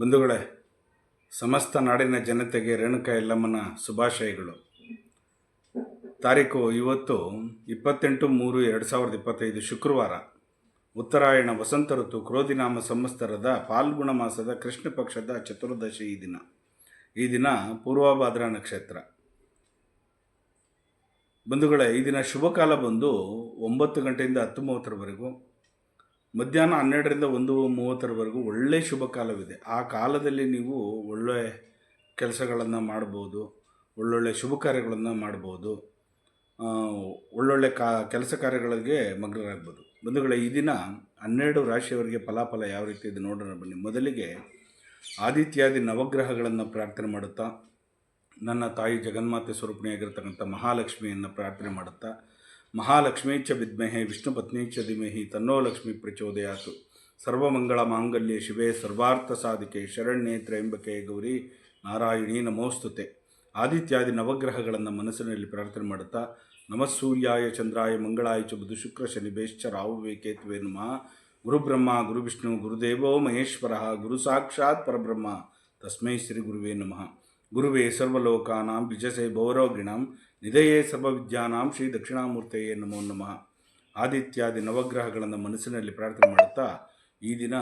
ಬಂಧುಗಳೇ, ಸಮಸ್ತ ನಾಡಿನ ಜನತೆಗೆ ರೇಣುಕಾ ಎಲ್ಲಮ್ಮನ ಶುಭಾಶಯಗಳು. ತಾರೀಕು ಇವತ್ತು ಇಪ್ಪತ್ತೆಂಟು ಮೂರು ಎರಡು ಸಾವಿರದ ಇಪ್ಪತ್ತೈದು ಶುಕ್ರವಾರ. ಉತ್ತರಾಯಣ ವಸಂತ ಋತು ಕ್ರೋಧಿನಾಮ ಸಂವತ್ಸರದ ಪಾಲ್ಗುಣ ಮಾಸದ ಕೃಷ್ಣ ಪಕ್ಷದ ಚತುರ್ದಶಿ ಈ ದಿನ. ಈ ದಿನ ಪೂರ್ವಭಾದ್ರ ನಕ್ಷತ್ರ. ಬಂಧುಗಳೇ, ಈ ದಿನ ಶುಭಕಾಲ ಬಂದು ಒಂಬತ್ತು ಗಂಟೆಯಿಂದ ಹತ್ತು ಮೂವತ್ತರವರೆಗೂ ಮಧ್ಯಾಹ್ನ ಹನ್ನೆರಡರಿಂದ ಒಂದು ಮೂವತ್ತರವರೆಗೂ ಒಳ್ಳೆಯ ಶುಭ ಕಾಲವಿದೆ. ಆ ಕಾಲದಲ್ಲಿ ನೀವು ಒಳ್ಳೆಯ ಕೆಲಸಗಳನ್ನು ಮಾಡ್ಬೋದು, ಒಳ್ಳೊಳ್ಳೆ ಶುಭ ಕಾರ್ಯಗಳನ್ನು ಮಾಡ್ಬೋದು ಒಳ್ಳೊಳ್ಳೆ ಕಾ, ಕೆಲಸ ಕಾರ್ಯಗಳಿಗೆ ಮಗ್ನರಾಗ್ಬೋದು. ಬಂಧುಗಳೇ, ಈ ದಿನ ಹನ್ನೆರಡು ರಾಶಿಯವರಿಗೆ ಫಲಾಫಲ ಯಾವ ರೀತಿ ಇದೆ ನೋಡೋಣ ಬನ್ನಿ. ಮೊದಲಿಗೆ ಆದಿತ್ಯಾದಿ ನವಗ್ರಹಗಳನ್ನು ಪ್ರಾರ್ಥನೆ ಮಾಡುತ್ತಾ, ನನ್ನ ತಾಯಿ ಜಗನ್ಮಾತೆ ಸ್ವರೂಪಿಣಿಯಾಗಿರ್ತಕ್ಕಂಥ ಮಹಾಲಕ್ಷ್ಮಿಯನ್ನು ಪ್ರಾರ್ಥನೆ ಮಾಡುತ್ತಾ ಮಹಾಲಕ್ಷ್ಮೀ ಚ ವಿದ್ಮಹೆ, ವಿಷ್ಣು ಪತ್ನಿ ಚ ಧಿಮಹಿ, ತನ್ನೋ ಲಕ್ಷ್ಮಿ ಪ್ರಚೋದಯಾತು. ಸರ್ವಮಂಗಳ ಮಾಂಗಲ್ಯ ಶಿವೆ, ಸರ್ವಾರ್ಥ ಸಾಧಿಕೆ, ಶರಣ್ಯೆ ತ್ರಯಂಬಕೆ, ಗೌರಿ ನಾರಾಯಣಿ ನಮೋಸ್ತುತೆ. ಆದಿತ್ಯಾದಿ ನವಗ್ರಹಗಳನ್ನು ಮನಸ್ಸಿನಲ್ಲಿ ಪ್ರಾರ್ಥನೆ ಮಾಡುತ್ತಾ ನಮಸ್ಸೂರ್ಯಾಯ ಚಂದ್ರಾಯ ಮಂಗಳಾಯ ಚ ಬುಧ ಶುಕ್ರ ಶನಿ ಬೇಶ್ಚ ರಾಹುವೇ ನಮಃ. ಗುರುಬ್ರಹ್ಮ, ಗುರುವಿಷ್ಣು, ಗುರುದೇವೋ ಮಹೇಶ್ವರ, ಗುರು ಸಾಕ್ಷಾತ್ ಪರಬ್ರಹ್ಮ. ತಸ್ಮೈ ಶ್ರೀ ಗುರುವೇ ನಮಃ. ಗುರುವೇ ಸರ್ವಲೋಕಾನಾಂ ವಿಜಸೆ ಭೌರೋಗಿಣಾಂ ನಿಧಯೇ ಸರ್ವವಿದ್ಯಾನಾಂ ಶ್ರೀ ದಕ್ಷಿಣಾಮೂರ್ತೆಯೇ ನಮೋ ನಮಃ. ಆದಿತ್ಯಾದಿ ನವಗ್ರಹಗಳನ್ನು ಮನಸ್ಸಿನಲ್ಲಿ ಪ್ರಾರ್ಥನೆ ಮಾಡುತ್ತಾ ಈ ದಿನ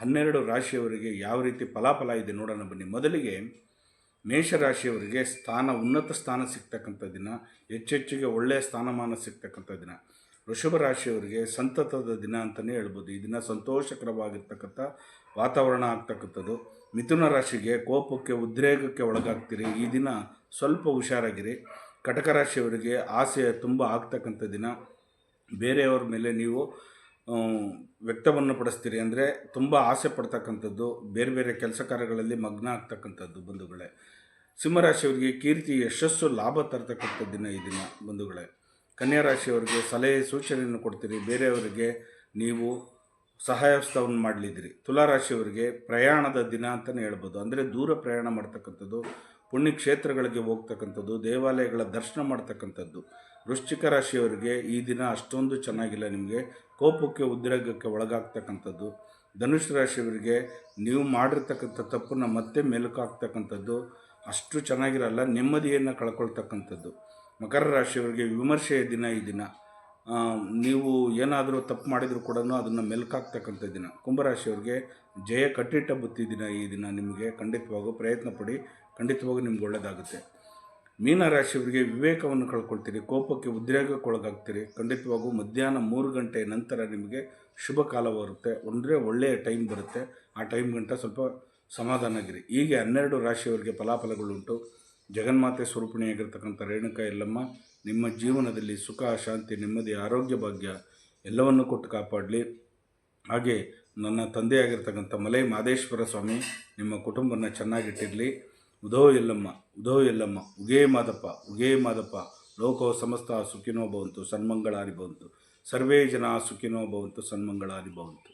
ಹನ್ನೆರಡು ರಾಶಿಯವರಿಗೆ ಯಾವ ರೀತಿ ಫಲಾಫಲ ಇದೆ ನೋಡೋಣ ಬನ್ನಿ. ಮೊದಲಿಗೆ ಮೇಷರಾಶಿಯವರಿಗೆ ಸ್ಥಾನ ಉನ್ನತ ಸ್ಥಾನ ಸಿಗ್ತಕ್ಕಂಥ ದಿನ ಹೆಚ್ಚೆಚ್ಚಿಗೆ ಒಳ್ಳೆಯ ಸ್ಥಾನಮಾನ ಸಿಗ್ತಕ್ಕಂಥ ದಿನ. ವೃಷಭ ರಾಶಿಯವರಿಗೆ ಸಂತತದ ದಿನ ಅಂತಲೇ ಹೇಳ್ಬೋದು. ಈ ದಿನ ಸಂತೋಷಕರವಾಗಿರ್ತಕ್ಕಂಥ ವಾತಾವರಣ ಆಗ್ತಕ್ಕಂಥದ್ದು. ಮಿಥುನ ರಾಶಿಗೆ ಕೋಪಕ್ಕೆ, ಉದ್ರೇಕಕ್ಕೆ ಒಳಗಾಗ್ತೀರಿ. ಈ ದಿನ ಸ್ವಲ್ಪ ಹುಷಾರಾಗಿರಿ. ಕಟಕ ರಾಶಿಯವರಿಗೆ ಆಸೆ ತುಂಬ ಆಗ್ತಕ್ಕಂಥ ದಿನ. ಬೇರೆಯವ್ರ ಮೇಲೆ ನೀವು ವ್ಯಕ್ತವನ್ನು ಪಡಿಸ್ತೀರಿ ಅಂದರೆ ತುಂಬ ಆಸೆ ಪಡ್ತಕ್ಕಂಥದ್ದು. ಬೇರೆ ಬೇರೆ ಕೆಲಸ ಕಾರ್ಯಗಳಲ್ಲಿ ಮಗ್ನ ಆಗ್ತಕ್ಕಂಥದ್ದು ಬಂಧುಗಳೇ. ಸಿಂಹರಾಶಿಯವರಿಗೆ ಕೀರ್ತಿ, ಯಶಸ್ಸು, ಲಾಭ ತರ್ತಕ್ಕಂಥ ದಿನ ಈ ದಿನ ಬಂಧುಗಳೇ. ಕನ್ಯಾ ರಾಶಿಯವರಿಗೆ ಸಲಹೆ ಸೂಚನೆಯನ್ನು ಕೊಡ್ತೀರಿ, ಬೇರೆಯವರಿಗೆ ನೀವು ಸಹಾಯಸ್ತವನ್ನು ಮಾಡಲಿದ್ದೀರಿ. ತುಲಾರಾಶಿಯವರಿಗೆ ಪ್ರಯಾಣದ ದಿನ ಅಂತಲೇ ಹೇಳ್ಬೋದು. ಅಂದರೆ ದೂರ ಪ್ರಯಾಣ ಮಾಡ್ತಕ್ಕಂಥದ್ದು, ಪುಣ್ಯಕ್ಷೇತ್ರಗಳಿಗೆ ಹೋಗ್ತಕ್ಕಂಥದ್ದು, ದೇವಾಲಯಗಳ ದರ್ಶನ ಮಾಡ್ತಕ್ಕಂಥದ್ದು. ವೃಶ್ಚಿಕ ರಾಶಿಯವರಿಗೆ ಈ ದಿನ ಅಷ್ಟೊಂದು ಚೆನ್ನಾಗಿಲ್ಲ ನಿಮಗೆ. ಕೋಪಕ್ಕೆ, ಉದ್ರೇಕಕ್ಕೆ ಒಳಗಾಗ್ತಕ್ಕಂಥದ್ದು. ಧನುಷ್ ರಾಶಿಯವರಿಗೆ ನೀವು ಮಾಡಿರ್ತಕ್ಕಂಥ ತಪ್ಪನ್ನು ಮತ್ತೆ ಮೆಲುಕಾಗ್ತಕ್ಕಂಥದ್ದು. ಅಷ್ಟು ಚೆನ್ನಾಗಿರಲ್ಲ, ನೆಮ್ಮದಿಯನ್ನು ಕಳ್ಕೊಳ್ತಕ್ಕಂಥದ್ದು. ಮಕರ ರಾಶಿಯವರಿಗೆ ವಿಮರ್ಶೆಯ ದಿನ ಈ ದಿನ. ನೀವು ಏನಾದರೂ ತಪ್ಪು ಮಾಡಿದರೂ ಕೂಡ ಅದನ್ನು ಮೆಲ್ಕಾಕ್ತಕ್ಕಂಥ ದಿನ. ಕುಂಭರಾಶಿಯವರಿಗೆ ಜಯ ಕಟ್ಟಿಟ್ಟ ಬುತ್ತಿ ದಿನ ಈ ದಿನ ನಿಮಗೆ ಖಂಡಿತವಾಗೂ ಪ್ರಯತ್ನ ಪಡಿ. ಖಂಡಿತವಾಗೂ ನಿಮ್ಗೆ ಒಳ್ಳೆಯದಾಗುತ್ತೆ ಮೀನರಾಶಿಯವರಿಗೆ ವಿವೇಕವನ್ನು ಕಳ್ಕೊಳ್ತೀರಿ. ಕೋಪಕ್ಕೆ ಉದ್ರೇಕಕ್ಕೊಳಗಾಗ್ತೀರಿ. ಖಂಡಿತವಾಗೂ ಮಧ್ಯಾಹ್ನ ಮೂರು ಗಂಟೆ ನಂತರ ನಿಮಗೆ ಶುಭ ಕಾಲ ಬರುತ್ತೆ. ಅಂದರೆ ಒಳ್ಳೆಯ ಟೈಮ್ ಬರುತ್ತೆ. ಆ ಟೈಮ್ ಗಂಟ ಸ್ವಲ್ಪ ಸಮಾಧಾನಗಿರಿ ಹೀಗೆ ಹನ್ನೆರಡು ರಾಶಿಯವರಿಗೆ ಫಲಾಫಲಗಳುಂಟು. ಜಗನ್ಮಾತೆ ಸ್ವರೂಪಿಣಿಯಾಗಿರ್ತಕ್ಕಂಥ ರೇಣುಕಾ ಎಲ್ಲಮ್ಮ, ನಿಮ್ಮ ಜೀವನದಲ್ಲಿ ಸುಖ, ಶಾಂತಿ, ನೆಮ್ಮದಿ, ಆರೋಗ್ಯ, ಭಾಗ್ಯ ಎಲ್ಲವನ್ನು ಕೊಟ್ಟು ಕಾಪಾಡಲಿ. ಹಾಗೆ ನನ್ನ ತಂದೆಯಾಗಿರ್ತಕ್ಕಂಥ ಮಲೈ ಮಾದೇಶ್ವರ ಸ್ವಾಮಿ ನಿಮ್ಮ ಕುಟುಂಬನ ಚೆನ್ನಾಗಿಟ್ಟಿರಲಿ. ಉದೋ ಎಲ್ಲಮ್ಮ ಉದೋ ಎಲ್ಲಮ್ಮ, ಉಗೇ ಮಾದಪ್ಪ ಉಗೇ ಮಾದಪ್ಪ, ಲೋಕೋ ಸಮಸ್ತ ಸುಖಿನೋ ಭವಂತು, ಸನ್ಮಂಗಳಾರಿ ಭವಂತು, ಸರ್ವೇ ಜನ ಸುಖಿನೋ ಭವಂತು, ಸನ್ಮಂಗಳಾರಿ ಭವಂತು.